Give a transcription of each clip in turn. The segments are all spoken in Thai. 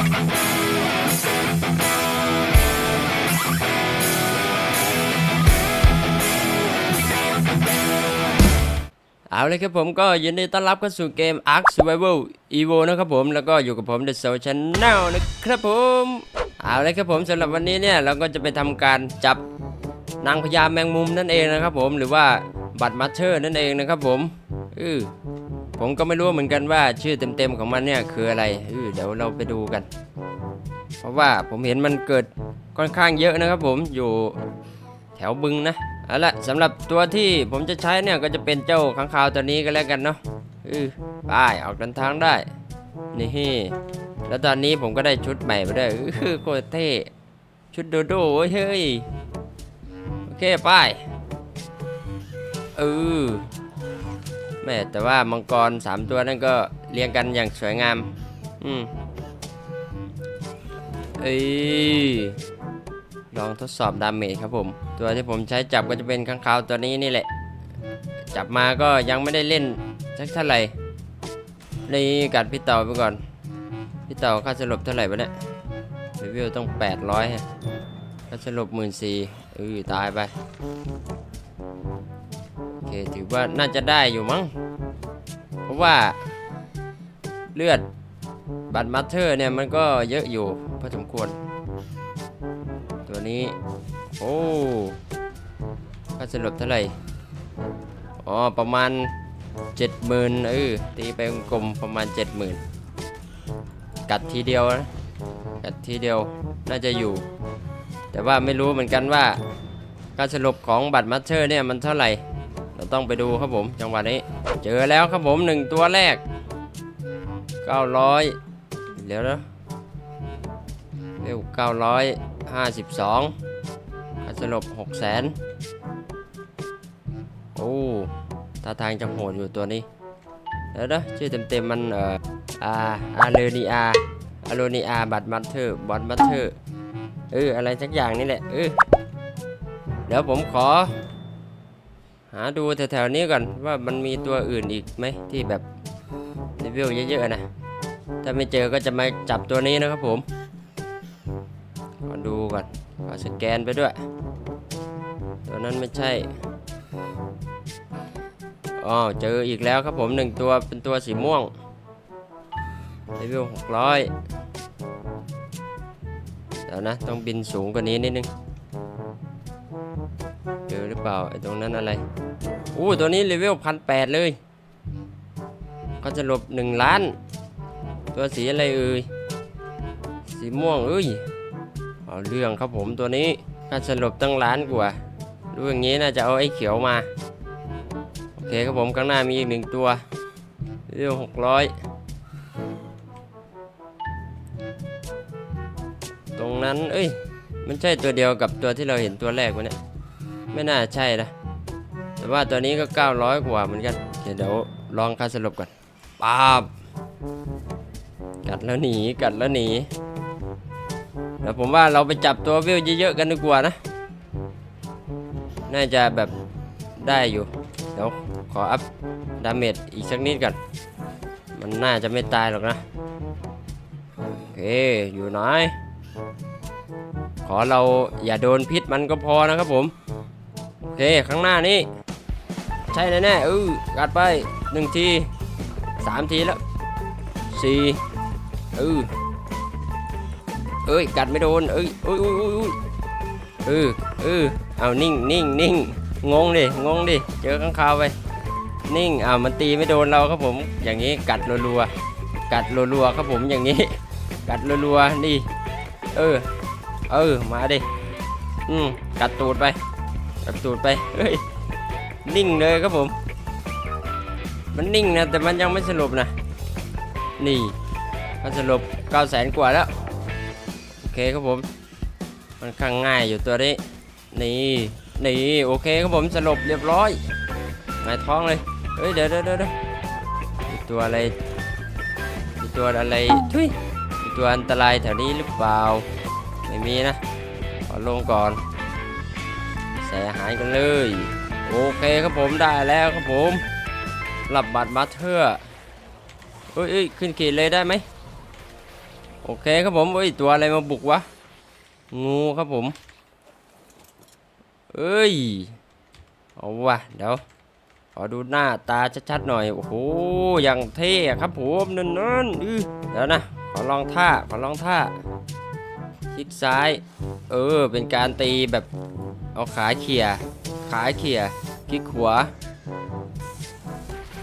เอาเลยครับผมก็ยินดีต้อนรับเข้าสู่เกม Ark Survival Evo นะครับผมแล้วก็อยู่กับผม The Soul Channel นะครับผมเอาเลยครับผมสำหรับวันนี้เนี่ยเราก็จะไปทำการจับนางพญาแมงมุมนั่นเองนะครับผมหรือว่าบัตรมัตเชอร์นั่นเองนะครับผมเออ ผมก็ไม่รู้เหมือนกันว่าชื่อเต็มๆของมันเนี่ยคืออะไรเดี๋ยวเราไปดูกัน เพราะว่าผมเห็นมันเกิดค่อนข้างเยอะนะครับ ผมอยู่แถวบึงนะเอาละสำหรับตัวที่ผมจะใช้เนี่ยก็จะเป็นเจ้าข้างคาวตัวนี้ก็แล้วกันเนาะเออไปออกเดินทางได้นี่แล้วตอนนี้ผมก็ได้ชุดใหม่มาด้วยเออโคตรเท่ชุดโดโดเว้เฮ้ยโอเคไปเออ แม่แต่ว่ามังกรสามตัวนั่นก็เรียงกันอย่างสวยงาม อืมเอ้ยลองทดสอบดาเมจครับผม ตัวที่ผมใช้จับก็จะเป็นข้างคาวตัวนี้นี่แหละ จับมาก็ยังไม่ได้เล่นสักเท่าไหร่นี่กัดพี่เต่าไปก่อน พี่เต่าค่าสลบเท่าไหร่วะเนี่ยรีวิวต้อง 800ฮะค่าสลบหมื่นสี่เออตายไป เคถือว่าน่าจะได้อยู่มั้ง เพราะว่าเลือดบัตรมัตเตอร์เนี่ยมันก็เยอะอยู่พอสมควร ตัวนี้ โอ้ค่าสลบเท่าไหร่ อ๋อ ประมาณ 70,000เออตีไปกลมประมาณ 70,000 กัดทีเดียวนะกัดทีเดียวน่าจะอยู่ แต่ว่าไม่รู้เหมือนกันว่าการสลบของบัตรมัตเตอร์เนี่ยมันเท่าไหร่ เราต้องไปดูครับผมจังหวะนี้ เจอแล้วครับผมหนึ่งตัวแรก 900เดี๋ยวนะเร็ว952ค่าสลบ6แสนโอ้ท่าทางจะโหดอยู่ตัวนี้เดี๋ยวนะชื่อเต็มๆมันเอ่ออาอาเลนีอาอาโลนีอาบัตมัตเตอร์บอลมัตเตอร์เอออะไรสักอย่างนี่แหละเออเดี๋ยวผมขอ หาดูแถวๆนี้ก่อนว่ามันมีตัวอื่นอีกไหมที่แบบเลเวลเยอะๆนะ ถ้าไม่เจอก็จะมาจับตัวนี้นะครับผมขอดูก่อนขอสแกนไปด้วย ตัวนั้นไม่ใช่อ๋อเจออีกแล้วครับผมหนึ่งตัวเป็นตัวสีม่วงเลเวลหกร้อยเดี๋ยวนะ ต้องบินสูงกว่านี้นิดนึง เจอหรือเปล่าไอ้ตรงนั้นอะไรอู้ตัวนี้เลเวลพันแปดเลยก็จะหลบหนึ่งล้าน ตัวสีอะไรเอ่ยสีม่วงเอ้ยเอาเรื่องครับผมตัวนี้ค่าสลบตั้งล้านกว่าดูอย่างนี้น่าจะเอาไอ้เขียวมาโอเคครับผมข้างหน้ามีอีกหนึ่งตัวเรื่องหกร้อยตรงนั้นเอ้ยมันใช่ตัวเดียวกับตัวที่เราเห็นตัวแรกวะเนี่ย ไม่น่าใช่นะ แต่ว่าตัวนี้ก็ 900 กว่าเหมือนกัน เดี๋ยวลองค่าสลบก่อนป๊าบ กัดแล้วหนี กัดแล้วหนี แล้วผมว่าเราไปจับตัววิวเยอะๆกันดีกว่านะ น่าจะแบบได้อยู่ เดี๋ยวขออัพดาเมจอีกสักนิดก่อน มันน่าจะไม่ตายหรอกนะ โอเค อยู่ไหนขอเราอย่าโดนพิษมันก็พอนะครับผม เคข้างหน้านี้ ใช่แน่ๆเออกัดไปหนึ่งทีสามทีแล้วสี่เออเอ้ยกัดไม่โดนเอ้ยเอ้ยเอ้ยเอ้ยเอ้ยเออเออเอานิ่งนิ่งนิ่งงงดิงงดิเจอข้างคาวไปนิ่งอ่ามันตีไม่โดนเราครับผมอย่างนี้กัดรัวๆกัดรัวๆครับผมอย่างนี้ กัดรัวๆนี่เออเออมาดิอืมกัดตูดไป กัดตูดไป เฮ้ย นิ่งเลยครับผม มันนิ่งนะ แต่มันยังไม่สรุปนะ นี่ มันสรุป9 0 0แสนกว่าแล้ว โอเคครับผม มันข้างง่ายอยู่ตัวนี้ นี่ นี่ โอเคครับผมสรุปเรียบร้อยหงายท้องเลย เฮ้ย เดี๋ยวเดี๋ยวเดี๋ยวตัวอะไรตัวอะไรทุยตัวอันตรายแถวนี้หรือเปล่า ไม่มีนะ ขอลงก่อน ใส่อาหารกันเลย โอเคครับผมได้แล้วครับผมรับบัตรมาเถอเอ้ยเอ้ยขึ้นขีดเลยได้ไหมโอเคครับผมเอ้ยตัวอะไรมาบุกวะงูครับผมเอ้ยเอาวะเดี๋ยวขอดูหน้าตาชัดๆหน่อย โอ้โห อย่างเท่ครับผมนั่นๆอื้อเดี๋ยวนะ ขอลองท่า ขอลองท่า ลิกซ้าย เออ เป็นการตีแบบเอาขาเขี่ยขาเขี่ยคลิกขวา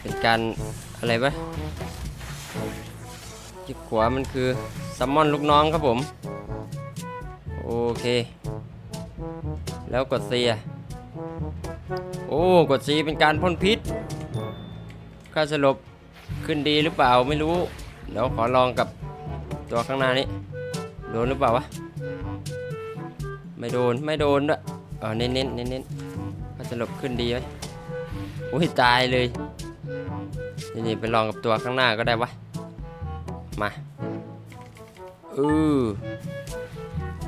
เป็นการอะไรวะคลิกขวามันคือซัมมอนลูกน้องครับผม โอเค แล้วกด C อะโอ้กด C เป็นการพ่นพิษค่าสลบขึ้นดีหรือเปล่าไม่รู้ เดี๋ยวขอลองกับตัวข้างหน้านี้ โดนหรือเปล่าวะ ไม่โดน ไม่โดนด้วยเออเน้นเน้นเน้นเน้นค่าสลบขึ้นดีไหมอุ้ยตายเลย นี่ไปลองกับตัวข้างหน้าก็ได้วะ มาอือ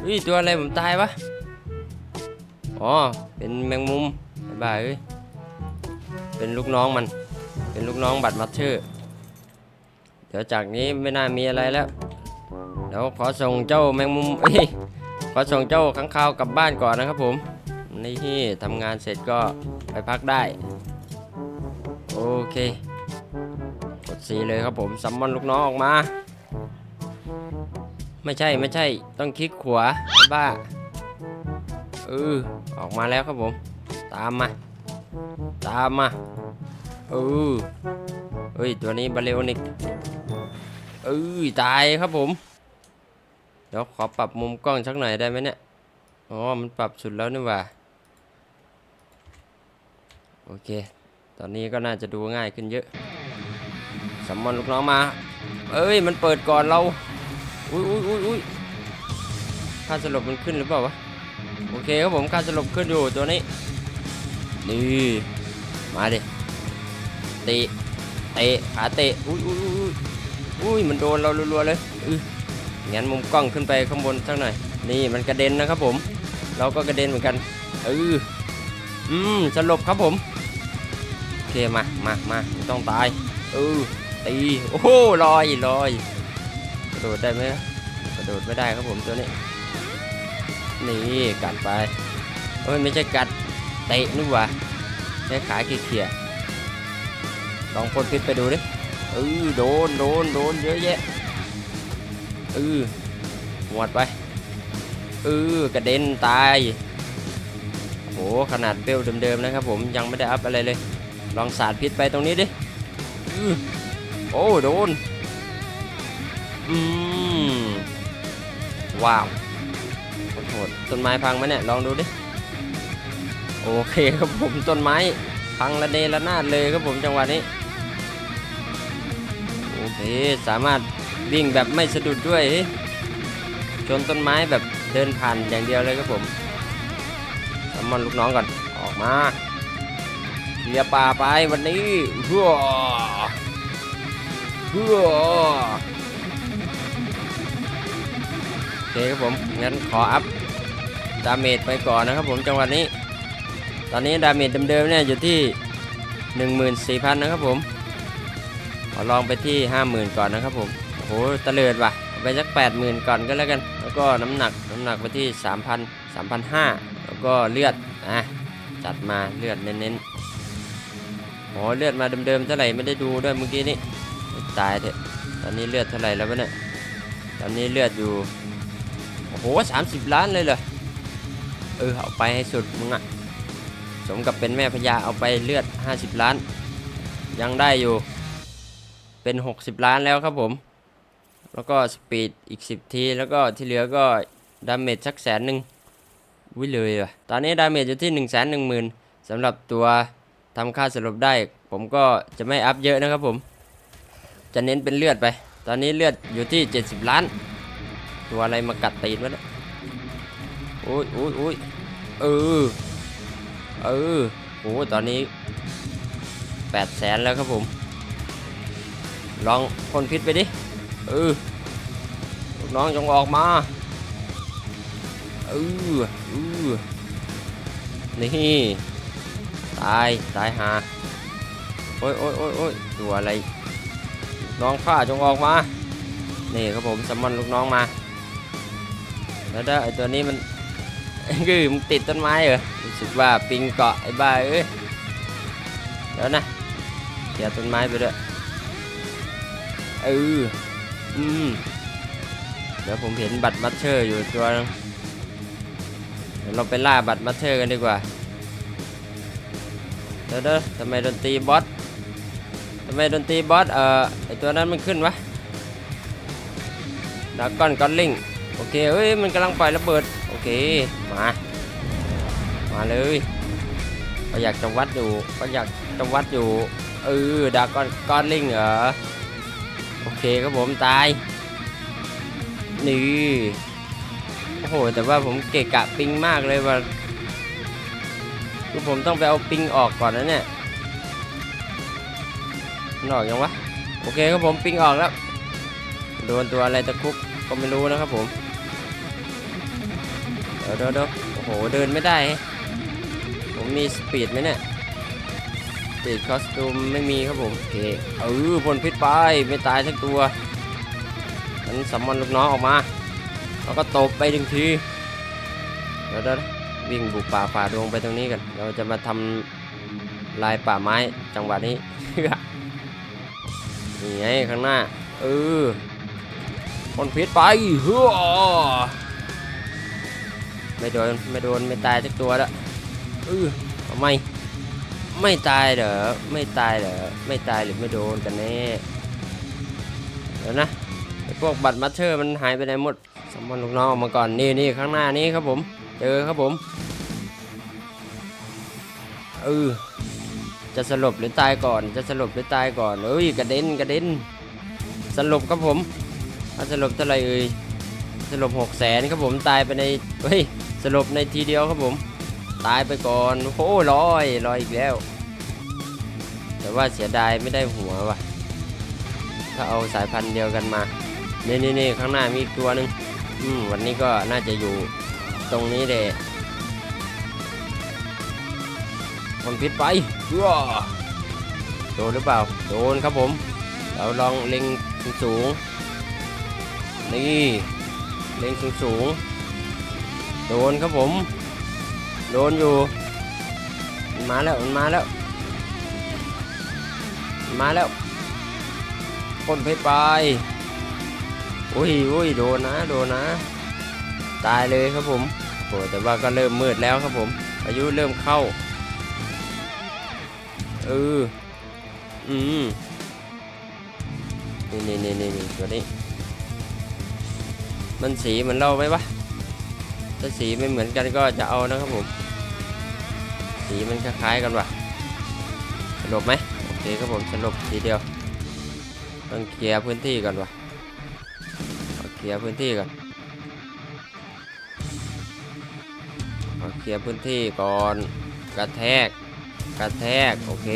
เฮ้ยตัวอะไรผมตายวะ อ๋อ เป็นแมงมุมอ้บ้าเอ้ย เป็นลูกน้องมัน เป็นลูกน้องบัตรมัตเชอร์ เดี๋ยวจากนี้ไม่น่ามีอะไรแล้ว เดี๋ยวขอส่งเจ้าแมงมุมขอส่งเจ้าข้างคาวกลับบ้านก่อนนะครับผมนี่ทำงานเสร็จก็ไปพักได้ โอเค กดสีเลยครับผมซัมมอนลูกน้องออกมา ไม่ใช่ไม่ใช่ต้องคลิกขวาบ้าเออออกมาแล้วครับผม ตามมา ตามมาเออเฮ้ย ตัวนี้บาเลโอนิกเออตายครับผม เดี๋ยวขอปรับมุมกล้องสักหน่อยได้ไหมเนี่ย อ๋อ มันปรับสุดแล้วนี่ว่า โอเค ตอนนี้ก็น่าจะดูง่ายขึ้นเยอะสัมมอนลูกน้องมา เอ้ย มันเปิดก่อนเรา อุ้ยอุ้ยอุ้ยอุ้ยค่าสลบมันขึ้นหรือเปล่าวะ โอเคครับผมค่าสลบขึ้นอยู่ตัวนี้ นี่ มาดิ เตะ เตะ ขาเตะ อุ้ยอุ้ยอุ้ยอุ้ยอุ้ยมันโดนเรารัวๆเลยอือ งั้นมุมกล้องขึ้นไปข้างบนสักหน่อย นี่มันกระเด็นนะครับผม เราก็กระเด็นเหมือนกันเอออืมสลบครับผม โอเคมามามาต้องตายเออตีโอ้โหลอยลอยกระโดดได้ไหมกระโดดไม่ได้ครับผมตัวนี้ นี่กัดไปเอ้ยไม่ใช่กัดเตะนี่หว่าใช้ขาเขี่ยลองพ่นพิษไปดูดิเออโดนโดนโดนเยอะแยะ เออหวดไปเออกระเด็นตายโหขนาดเปลวเดิมๆนะครับผมยังไม่ได้อัพอะไรเลย ลองสาดพิษไปตรงนี้ดิอือโอ้โดนอืมว้าวโอ้โหต้นไม้พังไหมเนี่ยลองดูดิโอเคครับผมต้นไม้พังระเนระนาดเลยครับผมจังหวะนี้โอเคสามารถ วิ่งแบบไม่สะดุดด้วยชนต้นไม้แบบเดินผ่านอย่างเดียวเลยครับผมสมอนลูกน้องก่อนออกมาเคลียป่าไปวันนี้เฮ้อเฮ้อโอเคครับผมงั้นขออัพดาเมจไปก่อนนะครับผมจังหวะนี้ ตอนนี้ดาเมจเดิมๆเนี่ยอยู่ที่ 14,000 นะครับผมขอลองไปที่ 50,000 ก่อนนะครับผม หตะเลิดว่ะเอาไปสัก80,000 ก่อนก็แล้วกัน แล้วก็น้ำหนักน้ำหนักไปที่ 3,000 3,500 แล้วก็เลือดอะจัดมาเลือดเน้นๆโอ้เลือดมาเดิมๆเท่าไหร่ไม่ได้ดูด้วยเมื่อกี้นี้ตายเถอะตอนนี้เลือดเท่าไหร่แล้ววะเนี่ยตอนนี้เลือดอยู่โอ้โหสามสิบล้านเลยเหรอเออเอาไปให้สุดมึงอะสมกับเป็นแม่พญาเอาไปเลือด 50 ล้าน ยังได้อยู่เป็น 60 ล้านแล้วครับผม แล้วก็สปีดอีก 10 ที แล้วก็ที่เหลือก็ดาเมจสักแสนหนึ่งวิเลยว่ะตอนนี้ดาเมจอยู่ที่ 1 1 0 0 0 0สำหรับตัวทำค่าสลบได้ ผมก็จะไม่อัพเยอะนะครับผม จะเน้นเป็นเลือดไป ตอนนี้เลือดอยู่ที่ 70 ล้าน ตัวอะไรมากัดตีนวะเนี่ยโอ้ยโอ้ยโอ้ยเออ เออโอ้ตอนนี้แปดแสนแล้วครับผม ลองพ่นพิษไปดิ เออลูกน้องจงออกมาเออเออนี่ตายตายหาโอ้ยโอ้ยโอ้ยโอ้ยตัวอะไรน้องข้าจงออกมานี่ครับผมซัมอนลูกน้องมาแล้วเด้อไอตัวนี้มันคือมันติดต้นไม้เหรอรู้สึกว่าปิงเกาะไอ้บ้าเอ้ยเดี๋ยวนะเกี่ยต้นไม้ไปด้วยเออ อืมเดี๋ยวผมเห็นบัตรมัตเชอร์อยู่ตัวนึงเดี๋ยวเราไปล่าบัตรมัตเชอร์กันดีกว่าเดี๋ยวเด้อทำไมดนตรีบอสทำไมดนตรีบอสเอ่อไอตัวนั้นมันขึ้นวะดากอนกอนลิงโอเคเอ้ยมันกำลังปล่อยระเบิดโอเคมามาเลยก็อยากจะวัดอยู่ก็อยากจะวัดอยู่เออดากอนก้อนลิงเหรอ โอเคครับผมตาย นี่ โอ้โห แต่ว่าผมเกะกะปิงมากเลยว่าคือผมต้องไปเอาปิงออกก่อนนะเนี่ยนออกยังวะ โอเคครับผมปิงออกแล้ว โดนตัวอะไรตะคุบก็ไม่รู้นะครับผม เดี๋ยวเดี๋ยวโอ้โห เดินไม่ได้ ผมมีสปีดไหมเนี่ย สปีดคอสตูมไม่มีครับผมโอเคเออพ่นพิษไปไม่ตายสักตัวมันสัมมอนลูกน้องออกมา แล้วก็ตบไปหนึ่งทีเดี๋ยวเดี๋ยววิ่งบุกป่าฝ่าดงไปตรงนี้กัน เราจะมาทำลายป่าไม้จังหวะนี้นี่ไงข้างหน้าเออพ่นพิษไปเฮ้อไม่โดนไม่โดนไม่ตายสักตัวล้วเออทำไม ไม่ตายเหรอ ไม่ตายเหรอ ไม่ตายหรือไม่โดนกันแน่เดี๋ยวนะไอพวกบัตรมัตเชอร์มันหายไปไหนหมดสมมติลูกน้องออกมาก่อนนี่นี่ข้างหน้านี้ครับผม เจอครับผมเออจะสลบหรือตายก่อน จะสลบหรือตายก่อนเอ้ยกระเด็นกระเด็นสลบครับผมถ้าสลบเท่าไรเอ่ยสลบหกแสนครับผมตายไปในเฮ้ยสลบในทีเดียวครับผม ตายไปก่อนโอ้โหลอยลอยอีกแล้ว แต่ว่าเสียดายไม่ได้หัวว่ะ ถ้าเอาสายพันธุ์เดียวกันมานี่นี่นี่ข้างหน้ามีอีกตัวหนึ่งอืมวันนี้ก็น่าจะอยู่ตรงนี้เลยคนพิษไปว้าโดนหรือเปล่า โดนครับผม เราลองเล็งสูงๆนี่ เล็งสูงๆโดนครับผม โดนอยู่มันมาแล้วมันมาแล้วมันมาแล้วพ่นเพชรไปอุ้ยอุ้ยโดนนะโดนนะ ตายเลยครับผมโอ้แต่ว่าก็เริ่มมืดแล้วครับผม อายุเริ่มเข้าเอออืมนี่นี่นี่นี่นี่ตัวนี้ มันสีเหมือนเราไหมวะถ้าสีไม่เหมือนกันก็จะเอานะครับผม สีมันคล้ายๆกันว่ะสลบไหมโอเคครับผมสลบทีเดียวต้องเคลียร์พื้นที่ก่อนว่ะเอาเคลียร์พื้นที่ก่อนเอาเคลียร์พื้นที่ก่อนกระแทกกระแทกโอเค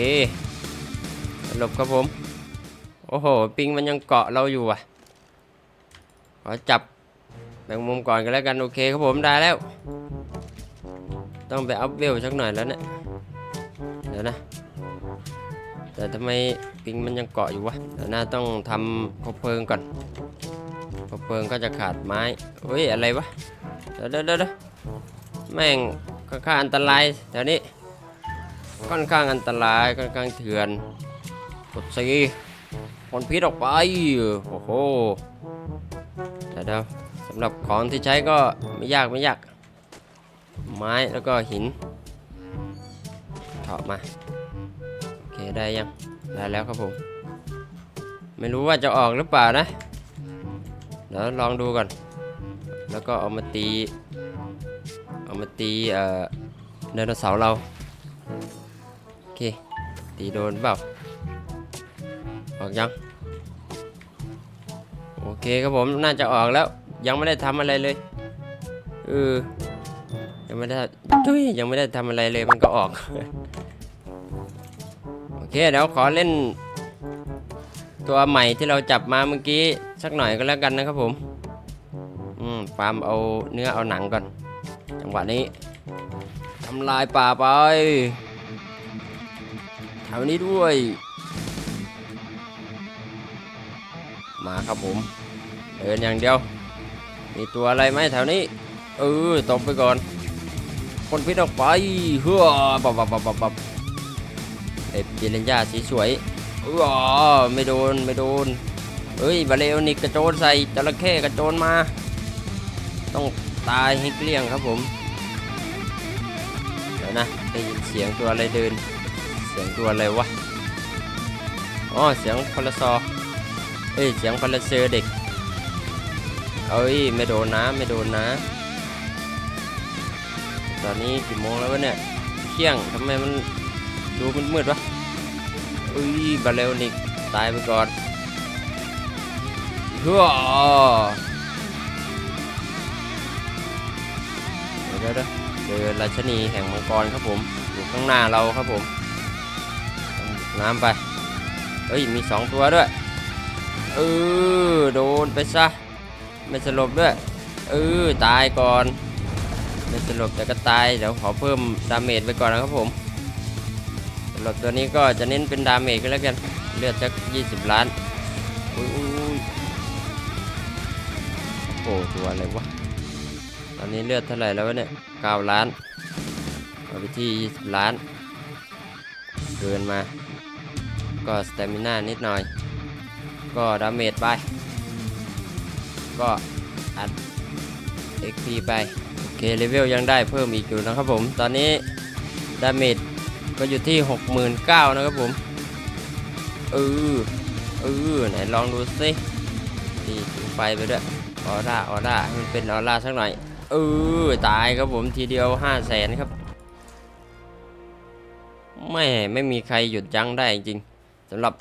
สลบครับผม โอ้โห ปิงมันยังเกาะเราอยู่อะขอจับแบ่งมุมก่อนกันแล้วกัน โอเคครับผมได้แล้ว ต้องไปอัพเวลสักหน่อยแล้วเนี่ยเดี๋ยวนะ แต่ทำไมปิงมันยังเกาะอยู่วะเดี๋ยวน่าต้องทำคบเพลิงก่อนคบเพลิงก็จะขาดไม้เฮ้ยอะไรวะเดี๋ยวเดี๋ยวเดี๋ยวแม่งค่อนข้างอันตรายแถวนี้ค่อนข้างอันตรายค่อนข้างเถื่อนกดซีผลพิษออกไปโอ้โหเดี๋ยวเดี๋ยวสำหรับของที่ใช้ก็ไม่ยากไม่ยาก ไม้แล้วก็หินถอดมา โอเคได้ยัง ได้แล้วครับผม ไม่รู้ว่าจะออกหรือเปล่านะ เดี๋ยวลองดูก่อน แล้วก็เอามาตี เอามาตีเอ่อไดโนเสาร์เรา โอเค ตีโดนเปล่า ออกยัง โอเคครับผม น่าจะออกแล้ว ยังไม่ได้ทำอะไรเลย เออ ยังไม่ได้ทุยยังไม่ได้ทำอะไรเลยมันก็ออก โอเคเดี๋ยวขอเล่น ตัวใหม่ที่เราจับมาเมื่อกี้ สักหน่อยก็แล้วกันนะครับผมอืมฟาร์มเอาเนื้อเอาหนังก่อน จังหวะนี้ทำลายป่าไปแถวนี้ด้วย มาครับผมนเดินอย่างเดียว มีตัวอะไรไหมแถวนี้ เออตบไปก่อน พ่นพิษออกไปเฮ้อปับปับปับบับเอ็บเจเลนยาสีสวยเออไม่โดนไม่โดนเอ้ยบาเลโอนิกกระโจนใส่จระเข้กระโจนมา ต้องตายให้เกลี้ยงครับผมเดี๋ยวนะได้ยินเสียงตัวอะไรเดิน เสียงตัวอะไรวะอ๋อเสียงพลซอเอ้ยเสียงพลเซอร์เด็กเอ้ยไม่โดนนะไม่โดนนะ ตอนนี้กี่โมงแล้ววะเนี่ยเที่ยงทำไมมันดูมืดๆวะเอ้ยบาเลวนิกตายไปก่อนเฮ้อเดี๋ยวเดี๋ยวเดี๋ยวเจอราชนีแห่งมังกรครับผมอยู่ข้างหน้าเราครับผมน้ำไปเฮ้ยมีสองตัวด้วยเออโดนไปซะไม่สลบด้วยเออตายก่อน สลบแต่ก็ตายเดี๋ยวขอเพิ่มดาเมจไปก่อนนะครับผมสลบตัวนี้ก็จะเน้นเป็นดาเมจก็แล้วกันเลือดจัก20 ล้านอุ้ยอุ้ยอุ้ยโอ้ตัวอะไรวะตอนนี้เลือดเท่าไหร่แล้วเนี่ย9ล้านเอาไปที่20ล้านเกินมา ก็สเตมิน่านิดหน่อย ก็ดาเมจไป ก็อัด XP ไป เคเลเวลยังได้เพิ่มอีกอยู่นะครับผมตอนนี้ดาเมจก็อยู่ที่ 69,000นะครับผมเออเออไหนลองดูสินี่ถึงไฟไปด้วยออร่าออร่าให้มันเป็นออร่าสักหน่อยเออตายครับผมทีเดียว5 0 0แสนครับไม่ไม่มีใครหยุดยั้งได้จริงสำหรับ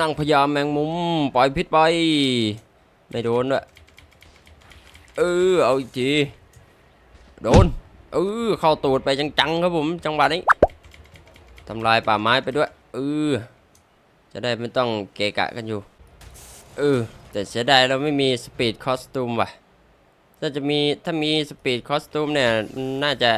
นางพญาแมงมุมปล่อยพิษไปไม่โดนด้วย เออเอาอีกทีโดนเออเข้าตูดไปจังๆครับผมจังหวะนี้ทำลายป่าไม้ไปด้วยเออจะได้ไม่ต้องเกะกะกันอยู่เออแต่เสียดายเราไม่มีสปีดคอสตูมว่ะถ้าจะมีถ้ามีสปีดคอสตูมเนี่ยน่าจะ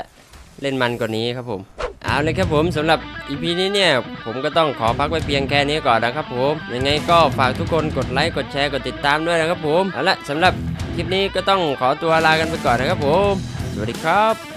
เล่นมันกว่านี้ครับผมเอาเลยครับผมสำหรับ EP นี้เนี่ย ผมก็ต้องขอพักไว้เพียงแค่นี้ก่อนนะครับผม ยังไงก็ฝากทุกคนกดไลค์ กดแชร์ กดติดตามด้วยนะครับผม เอาละสำหรับ คลิปนี้ก็ต้องขอตัวลากันไปก่อนนะครับผม สวัสดีครับ